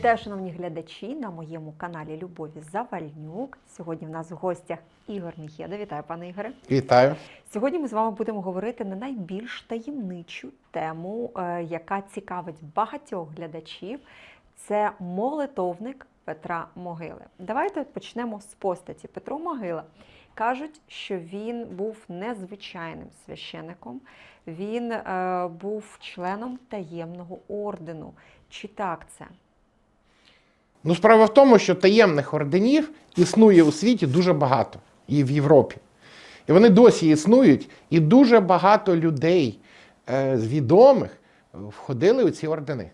Вітаю, шановні глядачі на моєму каналі Любові Завальнюк. Сьогодні в нас в гостях Ігор Міхеда. Вітаю, пане Ігоре. Вітаю. Сьогодні ми з вами будемо говорити на найбільш таємничу тему, е, яка цікавить багатьох глядачів. Це молитовник Петра Могили. Давайте почнемо з постаті. Петро Могила кажуть, що він був незвичайним священиком. Він е, був членом таємного ордену. Чи так це? Ну, справа в тому, що таємних орденів існує у світі дуже багато і в Європі. І вони досі існують, і дуже багато людей е, відомих входили у ці ордени,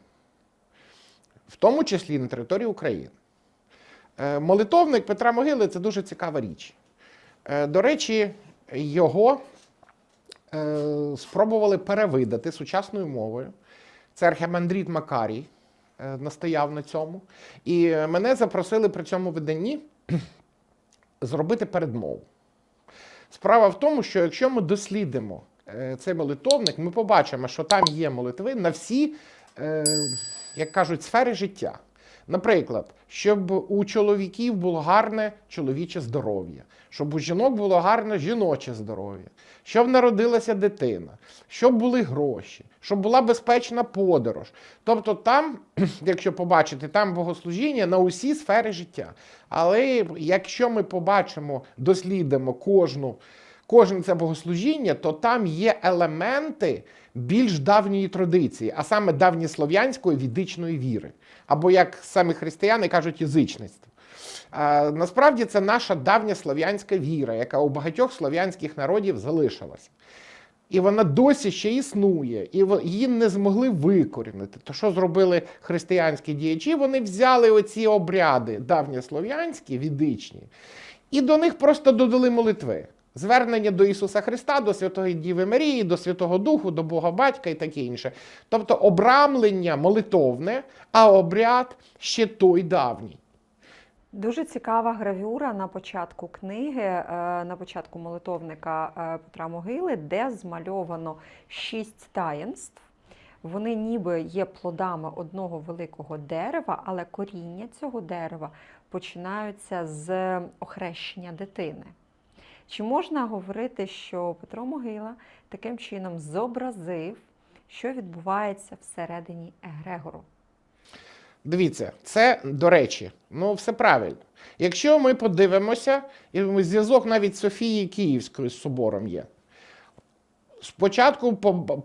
в тому числі на території України. Е, молитовник Петра Могили це дуже цікава річ. Е, до речі, його е, спробували перевидати сучасною мовою. Це архімандрит Макарій настояв на цьому. І мене запросили при цьому виданні зробити передмову. Справа в тому, що якщо ми дослідимо е, цей молитовник, ми побачимо, що там є молитви на всі, е, як кажуть, сфери життя. Наприклад, щоб у чоловіків було гарне чоловіче здоров'я, щоб у жінок було гарне жіноче здоров'я, щоб народилася дитина, щоб були гроші, щоб була безпечна подорож. Тобто, там, якщо побачити, там богослужіння на усі сфери життя. Але якщо ми побачимо, дослідимо кожну. Кожне це богослужіння, то там є елементи більш давньої традиції, а саме давньослов'янської відичної віри, або як самі християни кажуть, язичництво. Насправді це наша давня слов'янська віра, яка у багатьох слов'янських народів залишилася. І вона досі ще існує, і її не змогли викорінити. То що зробили християнські діячі? Вони взяли оці обряди давньослов'янські, відичні, і до них просто додали молитви. Звернення до Ісуса Христа, до Святої Діви Марії, до Святого Духу, до Бога Батька і таке інше. Тобто обрамлення молитовне, а обряд ще той давній. Дуже цікава гравюра на початку книги, е, на початку молитовника е, Петра Могили, де змальовано шість таїнств. Вони ніби є плодами одного великого дерева, але коріння цього дерева починаються з охрещення дитини. Чи можна говорити, що Петро Могила таким чином зобразив, що відбувається всередині Егрегору? Дивіться, це до речі, ну все правильно. Якщо ми подивимося, і зв'язок навіть Софії Київської з собором є. Спочатку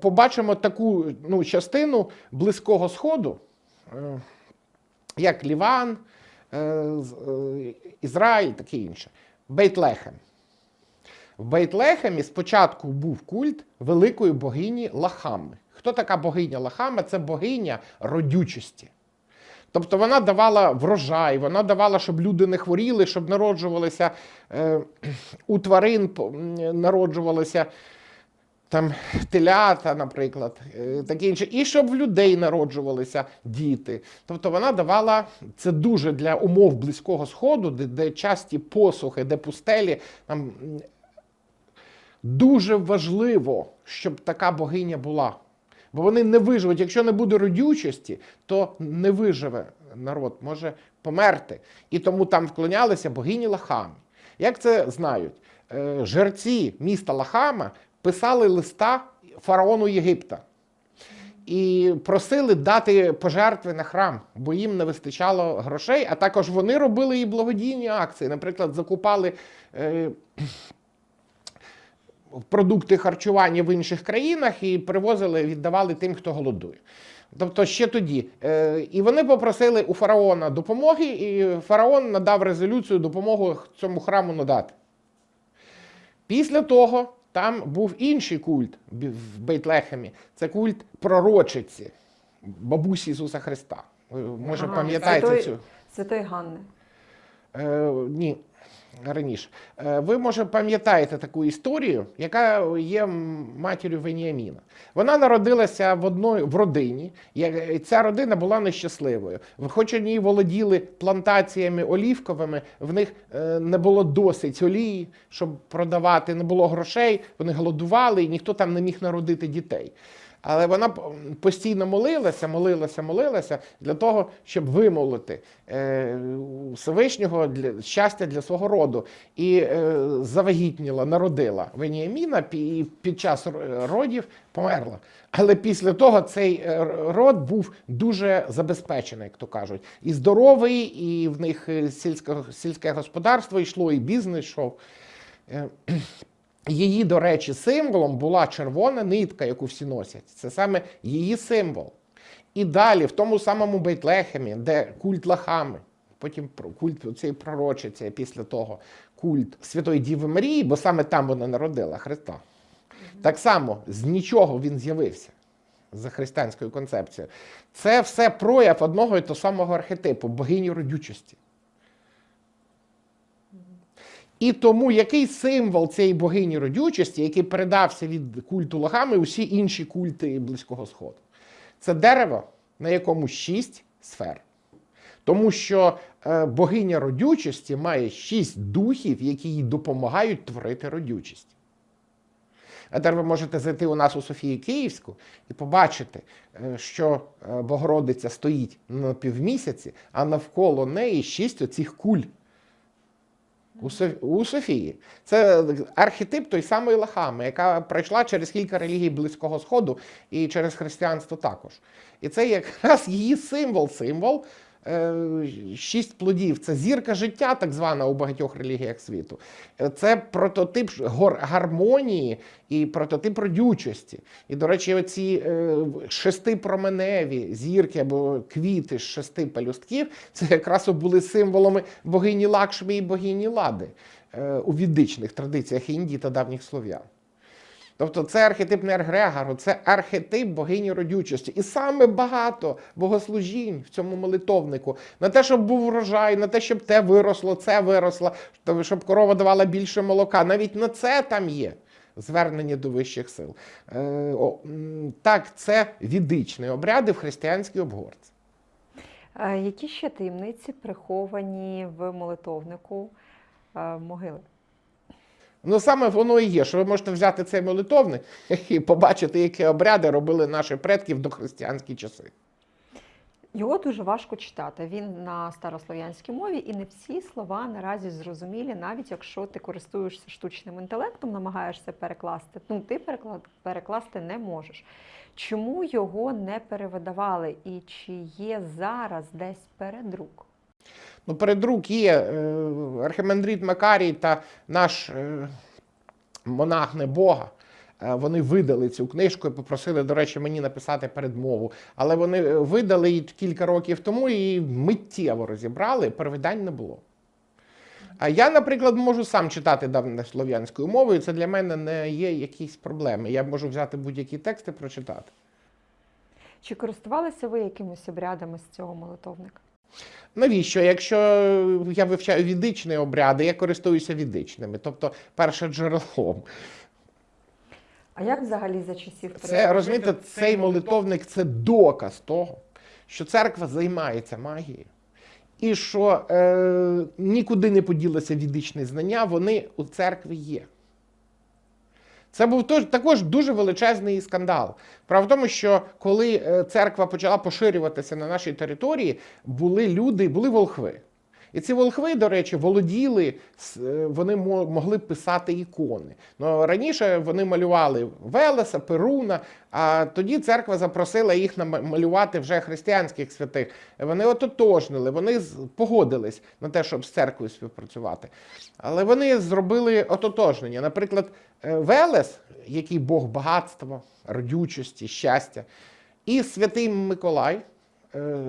побачимо таку ну, частину Близького Сходу, е, як Ліван, е, е, Ізраїль, таке інше. Бейтлехем. В Бейтлехемі спочатку був культ великої богині Лахами. Хто така богиня Лахама? Це богиня родючості. Тобто вона давала врожай, вона давала, щоб люди не хворіли, щоб народжувалися е, у тварин народжувалися там телята, наприклад, е, таке інше, і щоб в людей народжувалися діти. Тобто вона давала це дуже для умов близького сходу, де, де часті посухи, де пустелі. Там дуже важливо, щоб така богиня була. Бо вони не виживуть. Якщо не буде родючості, то не виживе народ, може померти. І тому там вклонялися богині Лахамі. Як це знають? Е, Жерці міста Лахама писали листа фараону Єгипта і просили дати пожертви на храм, бо їм не вистачало грошей. А також вони робили і благодійні акції. Наприклад, закупали. е, продукти харчування в інших країнах і привозили, віддавали тим, хто голодує. Тобто ще тоді. Е, і вони попросили у фараона допомоги, і фараон надав резолюцію допомогу цьому храму надати. Після того там був інший культ в Бейтлехемі. Це культ пророчиці, бабусі Ісуса Христа. Може, Ага, пам'ятаєте цю? Святої Ганни. Е, ні, раніше. Е, ви, може, пам'ятаєте таку історію, яка є матір'ю Веніаміна. Вона народилася в одної в родині, і ця родина була нещасливою. Хоч вони володіли плантаціями олівковими, в них е, не було досить олії, щоб продавати, не було грошей, вони голодували, і ніхто там не міг народити дітей. Але вона постійно молилася, молилася, молилася для того, щоб вимолити е, Всевишнього для щастя для свого роду. І е, завагітніла, народила Веніаміна, і під час родів померла. Але після того цей е, род був дуже забезпечений, як то кажуть, і здоровий, і в них сільське, сільське господарство йшло, і бізнес йшов. Її, до речі, символом була червона нитка, яку всі носять. Це саме її символ. І далі, в тому самому Бейтлехемі, де культ Лахами, потім культ цієї пророчиці, а після того культ Святої Діви Марії, бо саме там вона народила Христа. Так само з нічого він з'явився за християнською концепцією. Це все прояв одного і того самого архетипу богині родючості. І тому який символ цієї богині родючості, який передався від культу лохами усі інші культи Близького Сходу? Це дерево, на якому шість сфер. Тому що е, богиня родючості має шість духів, які їй допомагають творити родючість. А тепер ви можете зайти у нас у Софію Київську і побачити, е, що е, Богородиця стоїть на півмісяці, а навколо неї шість оцих куль. У, Софії. Це архетип той самої Лахами, яка пройшла через кілька релігій Близького Сходу і через християнство також. І це якраз її символ, символ. Е, Шість плодів це зірка життя, так звана у багатьох релігіях світу. Е, Це прототип гармонії і прототип родючості. І, до речі, оці е, шестипроменеві зірки або квіти з шести пелюстків, це якраз були символами богині Лакшмі і богині Лади у відичних традиціях Індії та давніх слов'ян. Тобто це архетип не Ергрегору, це архетип богині родючості. І саме багато богослужінь в цьому молитовнику на те, щоб був врожай, на те, щоб те виросло, це виросло, щоб корова давала більше молока. Навіть на це там є звернення до вищих сил. Е, о, так, це відичні обряди в християнській обгорці. Е, Які ще таємниці приховані в молитовнику е, могили? Ну саме воно і є, що ви можете взяти цей молитовник і побачити, які обряди робили наші предки в дохристиянські часи. Його дуже важко читати. Він на старослов'янській мові, і не всі слова наразі зрозумілі, навіть якщо ти користуєшся штучним інтелектом, намагаєшся перекласти. Ну, ти перекла- перекласти не можеш. Чому його не перевидавали? І чи є зараз десь передрук? Ну, передрук є е, архимандрит Макарій та наш е, монах Небога. Е, Вони видали цю книжку і попросили, до речі, мені написати передмову. Але вони видали її кілька років тому і миттєво розібрали, перевидань не було. А я, наприклад, можу сам читати давнослов'янською мовою. Це для мене не є якісь проблеми. Я можу взяти будь-які тексти прочитати. Чи користувалися ви якимось обрядами з цього молитовника? Навіщо? Якщо я вивчаю відичні обряди, я користуюся відичними, тобто перше джерелом. А як взагалі за часів Це розумієте, цей молитовник це доказ того, що церква займається магією, і що е, нікуди не поділися відичні знання, вони у церкві є. Це був також дуже величезний скандал. Справа в тому, що коли е, церква почала поширюватися на нашій території, були люди, були волхви. І ці волхви, до речі, володіли, е, вони могли писати ікони. Ну, раніше вони малювали Велеса, Перуна, а тоді церква запросила їх нама- малювати вже християнських святих. Вони ототожнили, вони погодились на те, щоб з церквою співпрацювати. Але вони зробили ототожнення. Наприклад, е, Велес, який Бог багатства, родючості, щастя, і святий Миколай,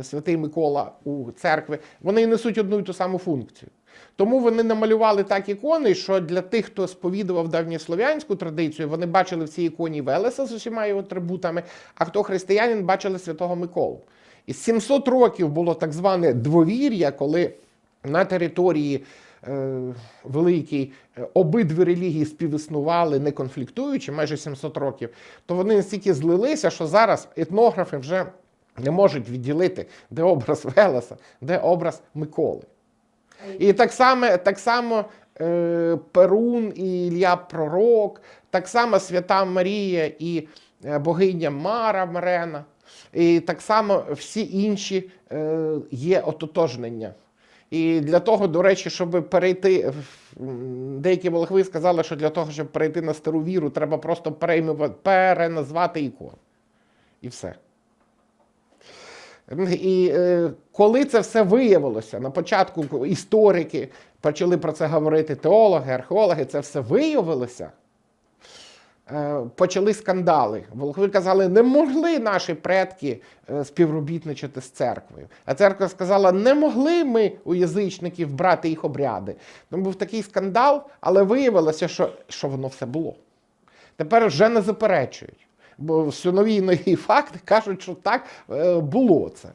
святий Микола у церкві, вони несуть одну і ту саму функцію. Тому вони намалювали так ікони, що для тих, хто сповідував давньослов'янську традицію, вони бачили в цій іконі Велеса з усіма його атрибутами, а хто християнин, бачили святого Миколу. І 700 років було так зване двовір'я, коли на території е, великій е, обидві релігії співіснували, не конфліктуючи майже 700 років, то вони настільки злилися, що зараз етнографи вже не можуть відділити, де образ Велеса, де образ Миколи. І так само, так само е, Перун і Ілля Пророк, так само Свята Марія і е, богиня Мара Марена. І так само всі інші е, є ототожнення. І для того, до речі, щоб перейти, деякі волхви сказали, що для того, щоб перейти на стару віру, треба просто переназвати ікон. І все. І е, коли це все виявилося, на початку історики почали про це говорити, теологи, археологи, це все виявилося. е, Почали скандали. Волхви казали, не могли наші предки е, співробітничати з церквою. А церква сказала, не могли ми у язичників брати їх обряди. Тому був такий скандал, але виявилося, що, що воно все було. Тепер вже не заперечують. Нові факти кажуть, що так е, було це.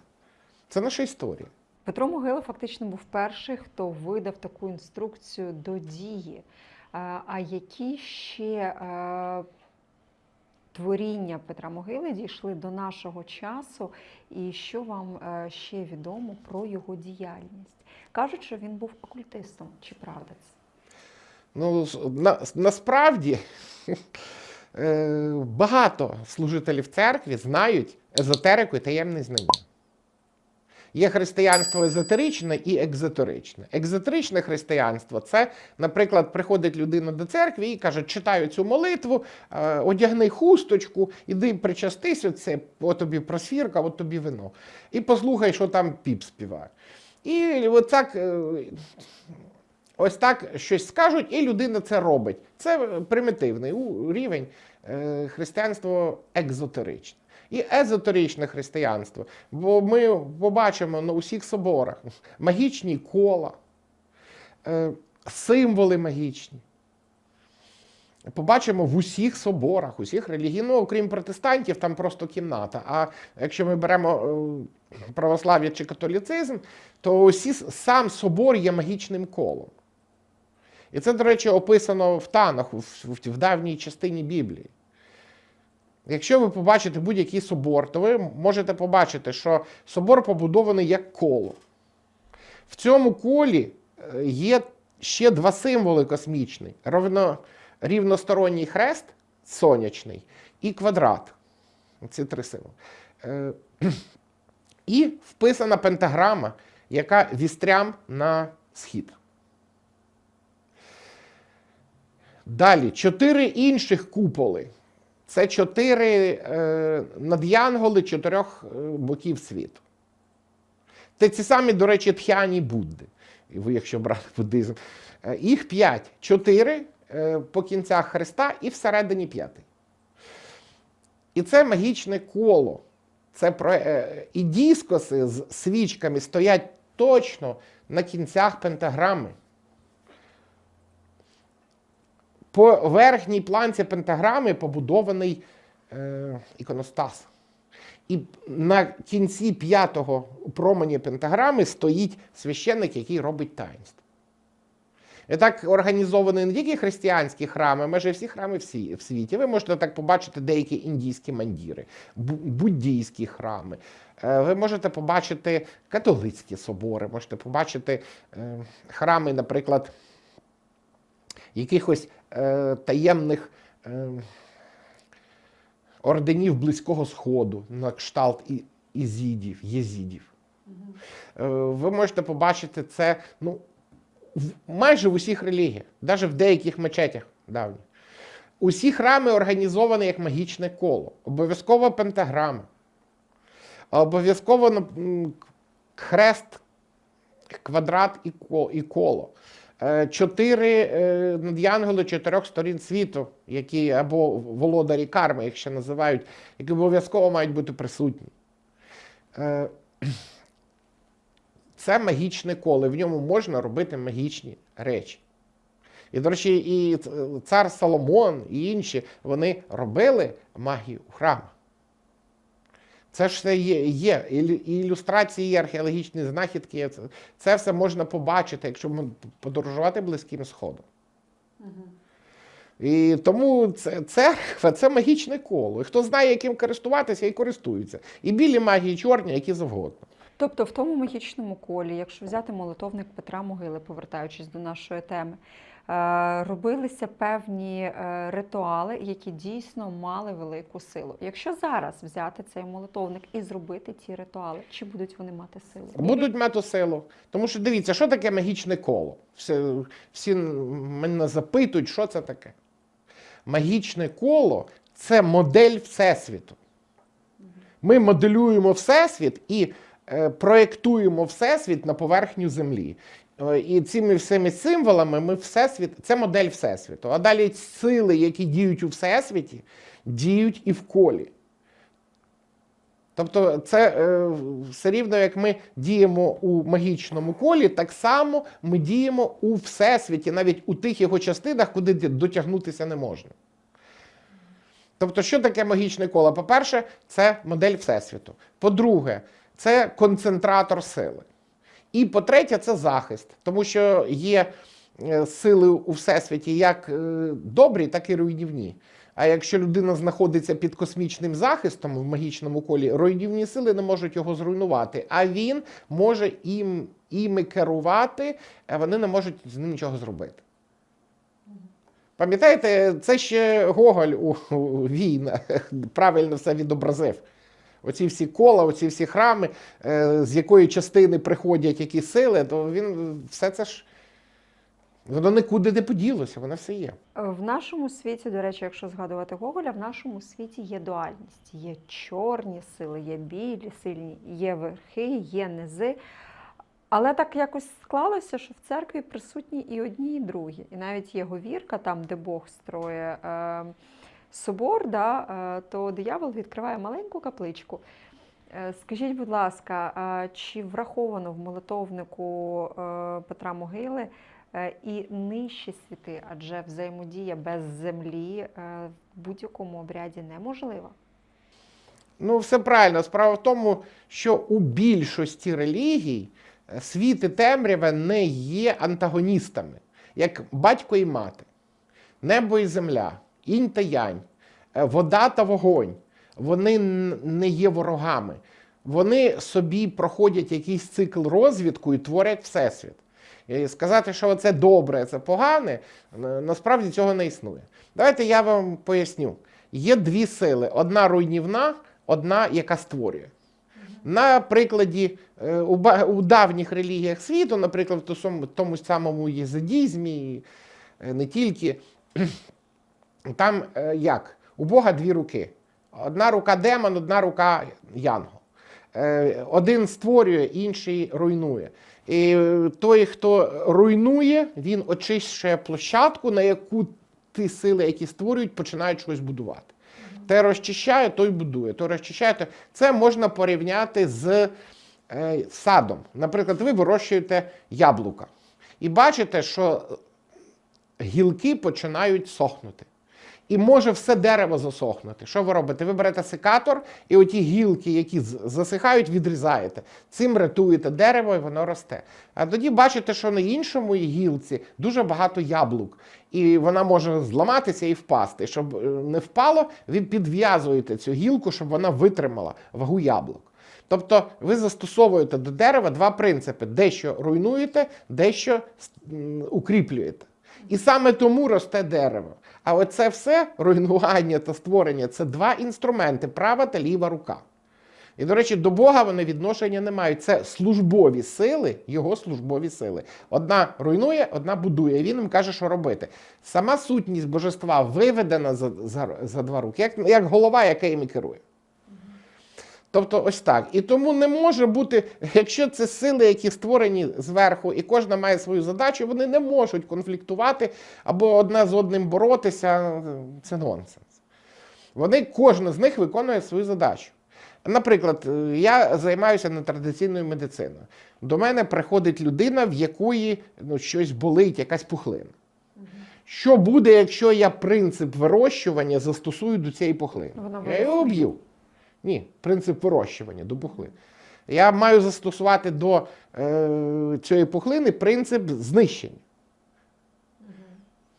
Це наша історія. Петро Могила фактично був перший, хто видав таку інструкцію до дії. Е, А які ще е, творіння Петра Могили дійшли до нашого часу, і що вам ще відомо про його діяльність? Кажуть, що він був окультистом, чи правда це? Ну, на, насправді багато служителів церкви знають езотерику і таємні знання. Є християнство езотеричне і екзотеричне. Екзотеричне християнство це, наприклад, приходить людина до церкви і каже, читаю цю молитву, е, одягни хусточку, іди причастись, оце, от тобі просвірка, от тобі вино. І послухай, що там піп співає. І от так е, Ось так щось скажуть, і людина це робить. Це примітивний рівень е, християнство екзотеричне. І езотеричне християнство. Бо ми побачимо на усіх соборах магічні кола, е, символи магічні. Побачимо в усіх соборах, усіх релігій, ну, окрім протестантів, там просто кімната. А якщо ми беремо е, православ'я чи католіцизм, то усі, сам собор є магічним колом. І це, до речі, описано в Танаху, в, давній частині Біблії. Якщо ви побачите будь-який собор, то ви можете побачити, що собор побудований як коло. В цьому колі е, є ще два символи космічні: Ровно, рівносторонній хрест сонячний і квадрат. Ці три символи. Е, І вписана пентаграма, яка вістрям на схід. Далі, чотири інших куполи. Це чотири е, над'янголи чотирьох е, боків світу. Це ці самі, до речі, тхяні Будди. Ви, якщо брати буддизм. Е, їх п'ять. Чотири е, по кінцях хреста і всередині п'ятий. І це магічне коло. Це про, е, і діскоси з свічками стоять точно на кінцях пентаграми. По верхній планці пентаграми побудований е, іконостас. І на кінці п'ятого промені пентаграми стоїть священник, який робить таїнство. І так організовані не тільки християнські храми, майже всі храми всі, в світі. Ви можете так побачити деякі індійські мандіри, буддійські храми. Е, Ви можете побачити католицькі собори, можете побачити е, храми, наприклад, якихось таємних е, орденів Близького Сходу на кшталт ізідів, єзідів. Е, ви можете побачити це ну, майже в усіх релігіях, навіть в деяких мечетях давніх. Усі храми організовані як магічне коло. Обов'язково пентаграма. Обов'язково хрест, квадрат і коло. Е, Чотири е, над'янголи чотирьох сторін світу, які або володарі карми, їх ще називають, які обов'язково мають бути присутні. Е, Це магічне коло, в ньому можна робити магічні речі. І, до речі, і цар Соломон, і інші вони робили магію у храмах. Це ж все є, є. І ілюстрації, і археологічні знахідки. Це, це все можна побачити, якщо подорожувати Близьким Сходом. І тому це, церква це магічне коло. І хто знає, яким користуватися, і користується. І білі магії, і чорні, які завгодно. Тобто, в тому магічному колі, якщо взяти молитовник Петра Могили, повертаючись до нашої теми, робилися певні е, ритуали, які дійсно мали велику силу. Якщо зараз взяти цей молитовник і зробити ті ритуали, чи будуть вони мати силу? Будуть мати силу. Тому що дивіться, що таке магічне коло? Всі, всі мене запитують, що це таке. Магічне коло це модель Всесвіту. Ми моделюємо Всесвіт і е, проєктуємо Всесвіт на поверхню Землі. Е, І цими всіми символами ми Всесвіт, це модель Всесвіту. А далі сили, які діють у Всесвіті, діють і в колі. Тобто, це е, все рівно, як ми діємо у магічному колі, так само ми діємо у всесвіті, навіть у тих його частинах, куди дотягнутися не можна. Тобто, що таке магічне коло? По-перше, це модель Всесвіту. По-друге, це концентратор сили. І по-третє, це захист, тому що є е, сили у всесвіті як е, добрі, так і руйнівні. А якщо людина знаходиться під космічним захистом в магічному колі, руйнівні сили не можуть його зруйнувати, а він може їм, іми керувати, а вони не можуть з ним нічого зробити. Пам'ятаєте, це ще Гоголь у, у війнах правильно все відобразив. Оці всі кола, оці всі храми, е, з якої частини приходять які сили, то він все це ж воно нікуди не поділося, воно все є. В нашому світі, до речі, якщо згадувати Гоголя, в нашому світі є дуальність. Є чорні сили, є білі, сильні, є верхи, є низи. Але так якось склалося, що в церкві присутні і одні, і другі. І навіть є говірка, там, де Бог строє е, собор, да, е, то диявол відкриває маленьку капличку. Е, Скажіть, будь ласка, чи враховано в молитовнику е, Петра Могили е, і нижчі світи, адже взаємодія без землі е, в будь-якому обряді неможлива? Ну, все правильно. Справа в тому, що у більшості релігій е, світ і темрява не є антагоністами, як батько і мати, небо і земля, інь та янь, е, вода та вогонь. Вони не є ворогами. Вони собі проходять якийсь цикл розвідку і творять всесвіт. І сказати, що це добре, це погане, насправді цього не існує. Давайте я вам поясню. Є дві сили: одна руйнівна, одна, яка створює. На прикладі е, у, давніх релігіях світу, наприклад, в тому самому єзидізмі, е, не тільки, там е, як? У Бога дві руки. Одна рука демон, одна рука янгол. Е, Один створює, інший руйнує. І е, той, хто руйнує, він очищує площадку, на яку ті сили, які створюють, починають щось будувати. Те розчищає, той будує. Той розчищає, той... Це можна порівняти з е, садом. Наприклад, ви вирощуєте яблука. І бачите, що гілки починають сохнути. І може все дерево засохнути. Що ви робите? Ви берете секатор і оті гілки, які засихають, відрізаєте. Цим рятуєте дерево, і воно росте. А тоді бачите, що на іншому гілці дуже багато яблук, і вона може зламатися і впасти. Щоб е, не впало, ви підв'язуєте цю гілку, щоб вона витримала вагу яблук. Тобто ви застосовуєте до дерева два принципи: дещо руйнуєте, дещо укріплюєте. І саме тому росте дерево. А оце все руйнування та створення це два інструменти права та ліва рука. І, до речі, до Бога вони відношення не мають. Це службові сили, його службові сили. Одна руйнує, одна будує. І він їм каже, що робити. Сама сутність божества виведена за, за, за два руки, як, як голова, яка їм керує. Тобто ось так. І тому не може бути, якщо це сили, які створені зверху, і кожна має свою задачу, вони не можуть конфліктувати або одна з одним боротися. Це нонсенс. Вони, кожна з них виконує свою задачу. Наприклад, я займаюся нетрадиційною медициною. До мене приходить людина, в якої ну, щось болить, якась пухлина. Що буде, якщо я принцип вирощування застосую до цієї пухлини? Вона Я його об'їв. Ні, принцип вирощування до пухлин. Я маю застосувати до е, цієї пухлини принцип знищення.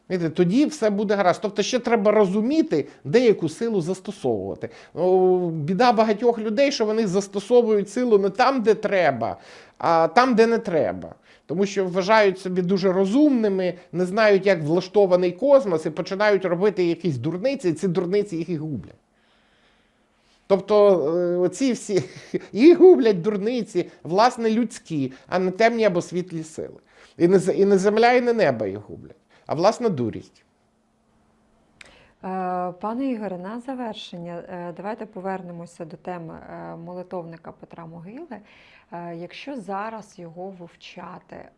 Знаєте, тоді все буде гаразд. Тобто ще треба розуміти, деяку силу застосовувати. О, біда багатьох людей, що вони застосовують силу не там, де треба, а там, де не треба. Тому що вважають собі дуже розумними, не знають, як влаштований космос, і починають робити якісь дурниці, і ці дурниці їх і гублять. Тобто е, оці всі їх гублять дурниці, власне, людські, а не темні або світлі сили. І не, і не земля, і не небо їх гублять, а власна дурість. Е, Пане Ігоре, на завершення, е, давайте повернемося до теми молитовника Петра Могили. Якщо зараз його вивчати,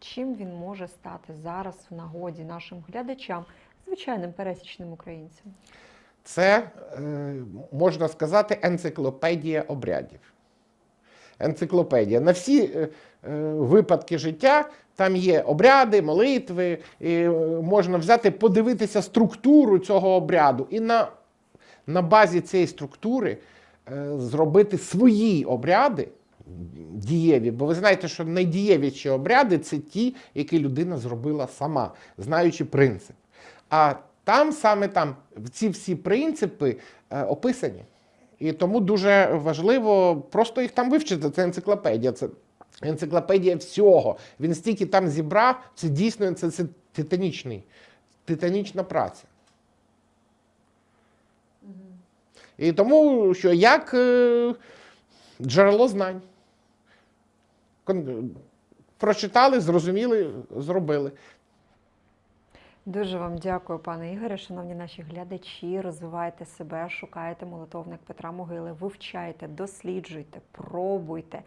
чим він може стати зараз в нагоді нашим глядачам, звичайним пересічним українцям? Це, е, можна сказати, енциклопедія обрядів. Енциклопедія. На всі е, е, випадки життя там є обряди, молитви, і можна взяти, подивитися структуру цього обряду і на, на базі цієї структури зробити свої обряди дієві. Бо ви знаєте, що найдієвіші обряди це ті, які людина зробила сама, знаючи принцип. А там саме там ці всі принципи е, описані. І тому дуже важливо просто їх там вивчити. Це енциклопедія. Це енциклопедія всього. Він стільки там зібрав, це дійсно це, це титанічний, титанічна праця. І тому, що як е, джерело знань. Кон- Прочитали, зрозуміли, зробили. Дуже вам дякую, пане Ігоре. Шановні наші глядачі, розвивайте себе, шукайте молитовник Петра Могили, вивчайте, досліджуйте, пробуйте,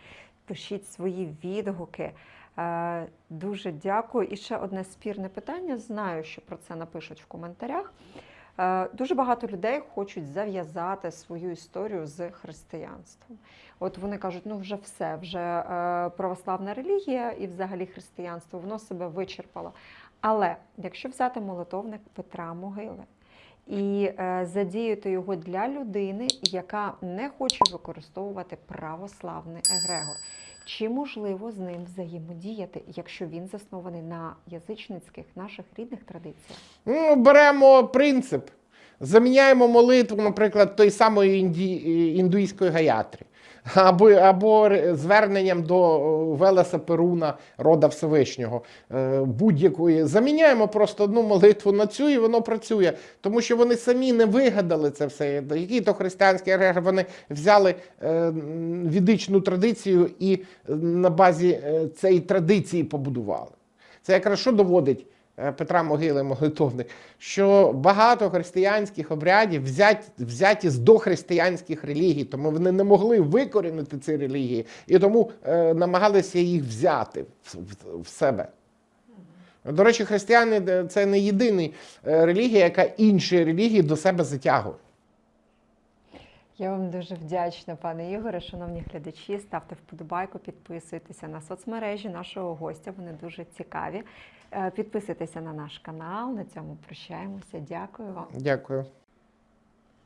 пишіть свої відгуки. Е, Дуже дякую. І ще одне спірне питання. Знаю, що про це напишуть в коментарях. Е, Дуже багато людей хочуть зав'язати свою історію з християнством. От вони кажуть, ну вже все, вже е, православна релігія і взагалі християнство, воно себе вичерпало. Але якщо взяти молитовник Петра Могили і е, задіяти його для людини, яка не хоче використовувати православний егрегор, чи можливо з ним взаємодіяти, якщо він заснований на язичницьких наших рідних традиціях? Ну, беремо принцип, заміняємо молитву, наприклад, той самої інді... індуїзької гаятри, або, або зверненням до е, Велеса Перуна, рода Всевишнього, е, будь-якої. Заміняємо просто одну молитву на цю, і воно працює. Тому що вони самі не вигадали це все. Який то християнський егрегор, вони взяли е, відичну традицію і на базі цієї традиції побудували. Це якраз що доводить Петра Могили, молитовник, що багато християнських обрядів взяті, взяті з дохристиянських релігій, тому вони не могли викорінити ці релігії, і тому е, намагалися їх взяти в, в, в себе. До речі, християни е, це не єдина релігія, яка інші релігії до себе затягує. Я вам дуже вдячна, пане Ігоре. Шановні глядачі, ставте вподобайку, підписуйтеся на соцмережі нашого гостя. Вони дуже цікаві. Е, Підписуйтеся на наш канал. На цьому прощаємося. Дякую вам. Дякую.